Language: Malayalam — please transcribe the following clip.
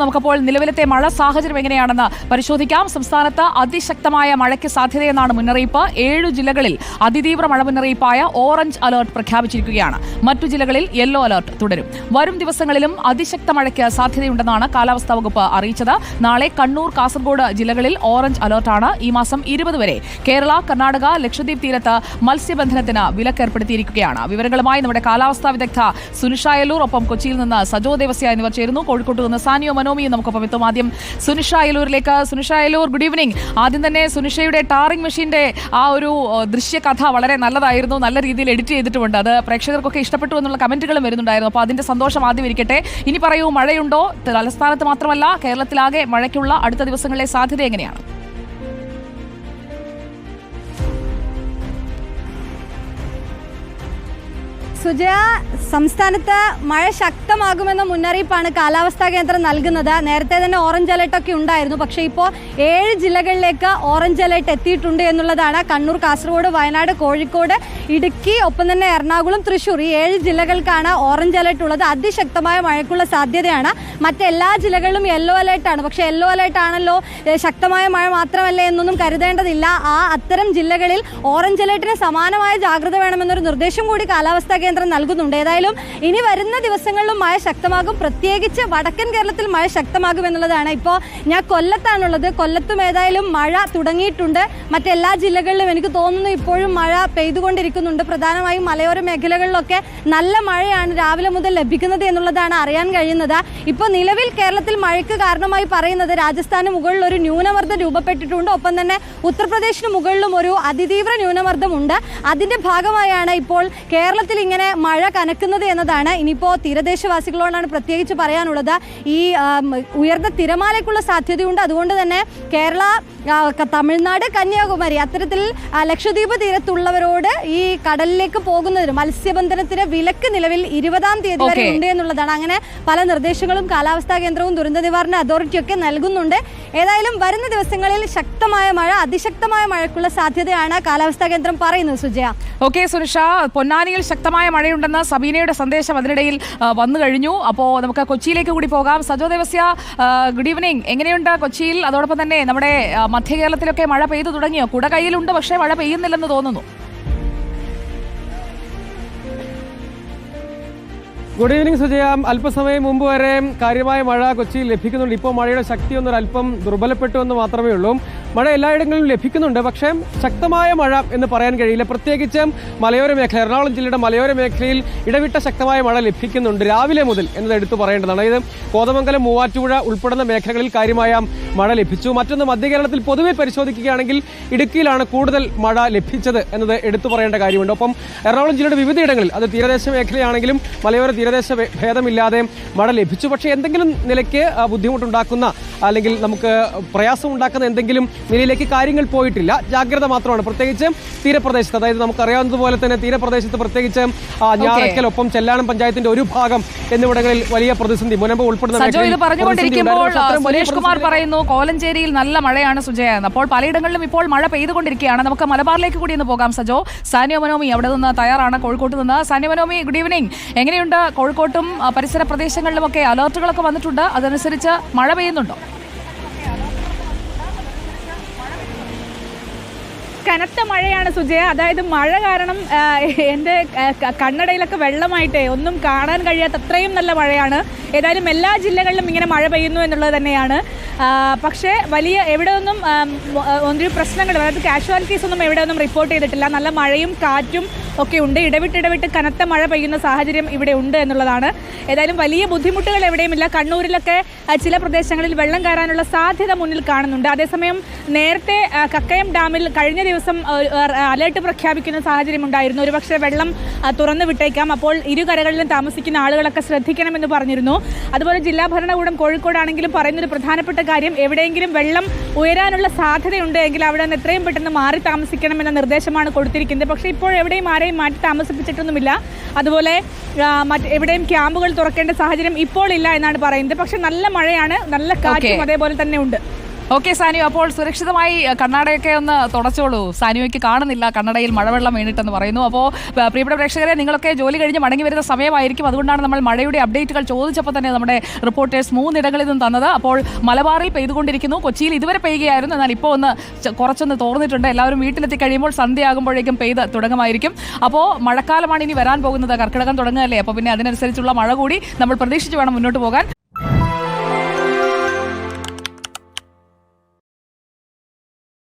നമുക്കപ്പോൾ നിലവിലത്തെ മഴ സാഹചര്യം എങ്ങനെയാണെന്ന് പരിശോധിക്കാം. സംസ്ഥാനത്ത് അതിശക്തമായ മഴയ്ക്ക് സാധ്യതയെന്നാണ് മുന്നറിയിപ്പ്. ഏഴ് ജില്ലകളിൽ അതിതീവ്ര മഴ മുന്നറിയിപ്പായ ഓറഞ്ച് അലർട്ട് പ്രഖ്യാപിച്ചിരിക്കുകയാണ്. മറ്റു ജില്ലകളിൽ യെല്ലോ അലർട്ട് തുടരും. വരും ദിവസങ്ങളിലും അതിശക്ത മഴയ്ക്ക് സാധ്യതയുണ്ടെന്നാണ് കാലാവസ്ഥാ വകുപ്പ് അറിയിച്ചത്. നാളെ കണ്ണൂർ കാസർഗോഡ് ജില്ലകളിൽ ഓറഞ്ച് അലർട്ടാണ്. ഈ മാസം ഇരുപത് വരെ കേരള കർണാടക ലക്ഷദ്വീപ് തീരത്ത് മത്സ്യബന്ധനത്തിന് വിലക്കേർപ്പെടുത്തിയിരിക്കുകയാണ്. വിവരങ്ങളുമായി നമ്മുടെ കാലാവസ്ഥാ വിദഗ്ധ സുനിഷായലൂർ ഒപ്പം കൊച്ചിയിൽ നിന്ന് സജോ ദേവസ്യ എന്നിവർ ചേരുന്നു. കോഴിക്കോട്ട് നിന്ന് സാനിയോ മനോമിയും നമുക്കൊപ്പം എത്തും. ആദ്യം സുനിഷ അയലൂരിലേക്ക്. സുനിഷ അയലൂർ ഗുഡ് ഈവനിങ് ആദ്യം തന്നെ സുനിഷയുടെ ടാറിംഗ് മെഷീന്റെ ആ ഒരു ദൃശ്യകഥ വളരെ നല്ലതായിരുന്നു. നല്ല രീതിയിൽ എഡിറ്റ് ചെയ്തിട്ടുമുണ്ട്. അത് പ്രേക്ഷകർക്കൊക്കെ ഇഷ്ടപ്പെട്ടു എന്നുള്ള കമന്റുകളും വരുന്നുണ്ടായിരുന്നു. അപ്പോൾ അതിന്റെ സന്തോഷം ആദ്യം ഇരിക്കട്ടെ. ഇനി പറയൂ മഴയുണ്ടോ? തലസ്ഥാനത്ത് മാത്രമല്ല കേരളത്തിലാകെ മഴയ്ക്കുള്ള അടുത്ത ദിവസങ്ങളിലെ സാധ്യത എങ്ങനെയാണ്? സുജയ സംസ്ഥാനത്ത് മഴ ശക്തമാകുമെന്ന മുന്നറിയിപ്പാണ് കാലാവസ്ഥാ കേന്ദ്രം നൽകുന്നത്. നേരത്തെ തന്നെ ഓറഞ്ച് അലേർട്ട് ഒക്കെ ഉണ്ടായിരുന്നു. പക്ഷേ ഇപ്പോൾ ഏഴ് ജില്ലകളിലേക്ക് ഓറഞ്ച് അലേർട്ട് എത്തിയിട്ടുണ്ട് എന്നുള്ളതാണ് കണ്ണൂർ കാസർഗോഡ് വയനാട് കോഴിക്കോട് ഇടുക്കി ഒപ്പം തന്നെ എറണാകുളം തൃശ്ശൂർ. ഈ ഏഴ് ജില്ലകൾക്കാണ് ഓറഞ്ച് അലേർട്ട് ഉള്ളത്. അതിശക്തമായ മഴയ്ക്കുള്ള സാധ്യതയാണ്. മറ്റെല്ലാ ജില്ലകളിലും യെല്ലോ അലർട്ടാണ് പക്ഷേ യെല്ലോ ആണല്ലോ ശക്തമായ മഴ മാത്രമല്ല എന്നൊന്നും കരുതേണ്ടതില്ല. ആ അത്തരം ജില്ലകളിൽ ഓറഞ്ച് അലർട്ടിന് സമാനമായ ജാഗ്രത വേണമെന്നൊരു നിർദ്ദേശം കൂടി കാലാവസ്ഥാ കേന്ദ്രം നൽകുന്നുണ്ട്. ഏതായാലും ഇനി വരുന്ന ദിവസങ്ങളിലും മഴ ശക്തമാകും. പ്രത്യേകിച്ച് വടക്കൻ കേരളത്തിൽ മഴ ശക്തമാകും എന്നുള്ളതാണ് ഇപ്പോൾ ഞാൻ കൊല്ലത്താണുള്ളത്. കൊല്ലത്തും ഏതായാലും മഴ തുടങ്ങിയിട്ടുണ്ട്. മറ്റെല്ലാ ജില്ലകളിലും എനിക്ക് തോന്നുന്നു ഇപ്പോഴും മഴ പെയ്തുകൊണ്ടിരിക്കുന്നുണ്ട്. പ്രധാനമായും മലയോര മേഖലകളിലൊക്കെ നല്ല മഴയാണ് രാവിലെ മുതൽ ലഭിക്കുന്നത് എന്നുള്ളതാണ് അറിയാൻ കഴിയുന്നത്. ഇപ്പോൾ നിലവിൽ കേരളത്തിൽ മഴയ്ക്ക് കാരണമായി പറയുന്നത് രാജസ്ഥാന് മുകളിൽ ഒരു ന്യൂനമർദ്ദം രൂപപ്പെട്ടിട്ടുണ്ട്. ഒപ്പം തന്നെ ഉത്തർപ്രദേശിന് മുകളിലും ഒരു അതിതീവ്ര ന്യൂനമർദ്ദമുണ്ട്. അതിന്റെ ഭാഗമായാണ് ഇപ്പോൾ കേരളത്തിൽ ഇങ്ങനെ മഴ കനക്കുന്നത് എന്നതാണ് ഇനിയിപ്പോൾ തീരദേശവാസികളോടാണ് പ്രത്യേകിച്ച് പറയാനുള്ളത്. ഈ ഉയർന്ന തിരമാലയ്ക്കുള്ള സാധ്യതയുണ്ട്. അതുകൊണ്ട് തന്നെ കേരള തമിഴ്നാട് കന്യാകുമാരി അത്തരത്തിൽ ലക്ഷദ്വീപ് തീരത്തുള്ളവരോട് ഈ കടലിലേക്ക് പോകുന്നതിന് മത്സ്യബന്ധനത്തിന് വിലക്ക് നിലവിൽ ഇരുപതാം തീയതി വരെ ഉണ്ട് എന്നുള്ളതാണ്. അങ്ങനെ പല നിർദ്ദേശങ്ങളും കാലാവസ്ഥാ കേന്ദ്രവും ദുരന്ത നിവാരണ അതോറിറ്റിയൊക്കെ നൽകുന്നുണ്ട്. ഏതായാലും വരുന്ന ദിവസങ്ങളിൽ ശക്തമായ മഴ അതിശക്തമായ മഴയ്ക്കുള്ള സാധ്യതയാണ് കാലാവസ്ഥാ കേന്ദ്രം പറയുന്നത് സുജയ. ഓക്കെ സുനിഷ പൊന്നാനിയിൽ ശക്തമായ മഴയുണ്ടെന്ന് സബീനയുടെ സന്ദേശം അതിനിടയിൽ വന്നു കഴിഞ്ഞു. അപ്പോൾ നമുക്ക് കൊച്ചിയിലേക്ക് കൂടി പോകാം. സജോ ദേവസ്യ ഗുഡ് ഈവനിങ് എങ്ങനെയുണ്ട് കൊച്ചിയിൽ? അതോടൊപ്പം തന്നെ നമ്മുടെ മധ്യ കേരളത്തിലൊക്കെ മഴ പെയ്തു തുടങ്ങിയോ? കുട കയ്യിലുണ്ട് പക്ഷേ മഴ പെയ്യുന്നില്ലെന്ന് തോന്നുന്നു. Good evening Sujaya. അല്പസമയം മുമ്പ് വരെ കാര്യമായ മഴ കൊച്ചിയിൽ ലഭിക്കുന്നുണ്ട്. ഇപ്പോൾ മഴയുടെ ശക്തി ഒന്ന് അല്പം ദുർബലപ്പെട്ടു എന്ന് മാത്രമേ ഉള്ളൂ. മഴ എല്ലായിടങ്ങളിലും ലഭിക്കുന്നുണ്ട്. പക്ഷേ ശക്തമായ മഴ എന്ന് പറയാൻ കഴിയില്ല. പ്രത്യേകിച്ച് മലയോര മേഖല എറണാകുളം ജില്ലയുടെ മലയോര മേഖലയിൽ ഇടവിട്ട ശക്തമായ മഴ ലഭിക്കുന്നുണ്ട് രാവിലെ മുതൽ എന്നത് എടുത്തു പറയേണ്ടതാണ്. ഇത് കോതമംഗലം മൂവാറ്റുപുഴ ഉൾപ്പെടുന്ന മേഖലകളിൽ കാര്യമായ മഴ ലഭിച്ചു. മറ്റൊന്ന് മധ്യകേരളത്തിൽ പൊതുവെ പരിശോധിക്കുകയാണെങ്കിൽ ഇടുക്കിയിലാണ് കൂടുതൽ മഴ ലഭിച്ചത് എന്നത് എടുത്തു പറയേണ്ട കാര്യമുണ്ട്. ഒപ്പം എറണാകുളം ജില്ലയുടെ വിവിധയിടങ്ങളിൽ അത് തീരദേശ മേഖലയാണെങ്കിലും മലയോര തീരദേശ ഭേദമില്ലാതെ മഴ ലഭിച്ചു. പക്ഷേ എന്തെങ്കിലും നിലയ്ക്ക് ബുദ്ധിമുട്ടുണ്ടാക്കുന്ന അല്ലെങ്കിൽ നമുക്ക് പ്രയാസമുണ്ടാക്കുന്ന എന്തെങ്കിലും നിലയിലേക്ക് കാര്യങ്ങൾ പോയിട്ടില്ല. ജാഗ്രത മാത്രമാണ്. പ്രത്യേകിച്ച് തീരപ്രദേശത്ത് അതായത് നമുക്കറിയാവുന്നതുപോലെ തന്നെ തീരപ്രദേശത്ത് പ്രത്യേകിച്ച് ആ, ഞാറക്കൽ ഒപ്പം ചെല്ലാനം പഞ്ചായത്തിന്റെ ഒരു ഭാഗം എന്നിവിടങ്ങളിൽ വലിയ പ്രതിസന്ധി മുനമ്പ് ഉൾപ്പെടുന്ന പറയുന്നു കോലഞ്ചേരിയിൽ നല്ല മഴയാണ് സുജയ അപ്പോൾ പലയിടങ്ങളിലും ഇപ്പോൾ മഴ പെയ്തുകൊണ്ടിരിക്കുകയാണ്. നമുക്ക് മലബാറിലേക്ക് കൂടി ഒന്ന് പോകാം സജോ. സാനിയോമനോമി അവിടെ നിന്ന് തയ്യാറാണ് കോഴിക്കോട്ട് നിന്ന്. സാനിയോമനോമി ഗുഡ് ഈവനിങ് എങ്ങനെയുണ്ട് കോഴിക്കോട്ടും പരിസര പ്രദേശങ്ങളിലും ഒക്കെ അലർട്ടുകളൊക്കെ വന്നിട്ടുണ്ട്. അതനുസരിച്ച് മഴ പെയ്യുന്നുണ്ടോ? കനത്ത മഴയാണ് സുജയ. അതായത് മഴ കാരണം എന്റെ കണ്ണടയിലൊക്കെ വെള്ളമായിട്ടേ ഒന്നും കാണാൻ കഴിയാത്ത അത്രയും നല്ല മഴയാണ്. ഏതായാലും എല്ലാ ജില്ലകളിലും ഇങ്ങനെ മഴ പെയ്യുന്നു എന്നുള്ളത് തന്നെയാണ്. പക്ഷേ വലിയ എവിടെ ഒന്നും ഒന്നും പ്രശ്നങ്ങൾ അതായത് കാഷ്വാലിറ്റീസ് ഒന്നും എവിടെ ഒന്നും റിപ്പോർട്ട് ചെയ്തിട്ടില്ല. നല്ല മഴയും കാറ്റും ഒക്കെ ഉണ്ട്. ഇടവിട്ട് ഇടവിട്ട് കനത്ത മഴ പെയ്യുന്ന സാഹചര്യം ഇവിടെ ഉണ്ട് എന്നുള്ളതാണ്. ഏതായാലും വലിയ ബുദ്ധിമുട്ടുകൾ എവിടെയുമില്ല കണ്ണൂരിലൊക്കെ ചില പ്രദേശങ്ങളിൽ വെള്ളം കയറാനുള്ള സാധ്യത മുന്നിൽ കാണുന്നുണ്ട്. അതേസമയം നേരത്തെ കക്കയം ഡാമിൽ കഴിഞ്ഞ ദിവസം അലേർട്ട് പ്രഖ്യാപിക്കുന്ന സാഹചര്യം ഉണ്ടായിരുന്നു. ഒരുപക്ഷെ വെള്ളം തുറന്നു വിട്ടേക്കാം. അപ്പോൾ ഇരു കരകളിലും താമസിക്കുന്ന ആളുകളൊക്കെ ശ്രദ്ധിക്കണമെന്ന് പറഞ്ഞിരുന്നു. അതുപോലെ ജില്ലാ ഭരണകൂടം കോഴിക്കോടാണെങ്കിലും പറയുന്നൊരു പ്രധാനപ്പെട്ട കാര്യം എവിടെയെങ്കിലും വെള്ളം ഉയരാനുള്ള സാധ്യതയുണ്ട് എങ്കിൽ അവിടെ നിന്ന് എത്രയും പെട്ടെന്ന് മാറി താമസിക്കണം എന്ന നിർദ്ദേശമാണ് കൊടുത്തിരിക്കുന്നത്. പക്ഷേ ഇപ്പോൾ എവിടെയും ആരെയും മാറ്റി താമസിപ്പിച്ചിട്ടൊന്നുമില്ല. അതുപോലെ മറ്റ് എവിടെയും ക്യാമ്പുകൾ തുറക്കേണ്ട സാഹചര്യം ഇപ്പോൾ ഇല്ല എന്നാണ് പറയുന്നത്. പക്ഷേ നല്ല മഴയാണ് നല്ല കാറ്റും അതേപോലെ തന്നെ ഉണ്ട്. ഓക്കെ സാനു അപ്പോൾ സുരക്ഷിതമായി കണ്ണടയൊക്കെ ഒന്ന് തുടച്ചോളൂ. സാനുവയ്ക്ക് കാണുന്നില്ല കണ്ണടയിൽ മഴവെള്ളം വീണിട്ടെന്ന് പറയുന്നു. അപ്പോൾ പ്രിയപ്പെട്ട പ്രേക്ഷകരെ നിങ്ങളൊക്കെ ജോലി കഴിഞ്ഞ് മടങ്ങി വരുന്ന സമയമായിരിക്കും. അതുകൊണ്ടാണ് നമ്മൾ മഴയുടെ അപ്ഡേറ്റുകൾ ചോദിച്ചപ്പോൾ തന്നെ നമ്മുടെ റിപ്പോർട്ടേഴ്സ് മൂന്നിടങ്ങളിൽ നിന്നും തന്നത്. അപ്പോൾ മലബാറിൽ പെയ്തുകൊണ്ടിരിക്കുന്നു. കൊച്ചിയിൽ ഇതുവരെ പെയ്യുകയായിരുന്നു. എന്നാൽ ഇപ്പോൾ ഒന്ന് കുറച്ചൊന്ന് തോർന്നിട്ടുണ്ട്. എല്ലാവരും വീട്ടിലെത്തി കഴിയുമ്പോൾ സന്ധ്യയാകുമ്പോഴേക്കും പെയ്ത് തുടങ്ങുമായിരിക്കും. അപ്പോൾ മഴക്കാലമാണ് ഇനി വരാൻ പോകുന്നത്. കർക്കിടകം തുടങ്ങുകയല്ലേ? അപ്പോൾ പിന്നെ അതിനനുസരിച്ചുള്ള മഴ കൂടി നമ്മൾ പ്രതീക്ഷിച്ച് വേണം മുന്നോട്ട് പോകാൻ.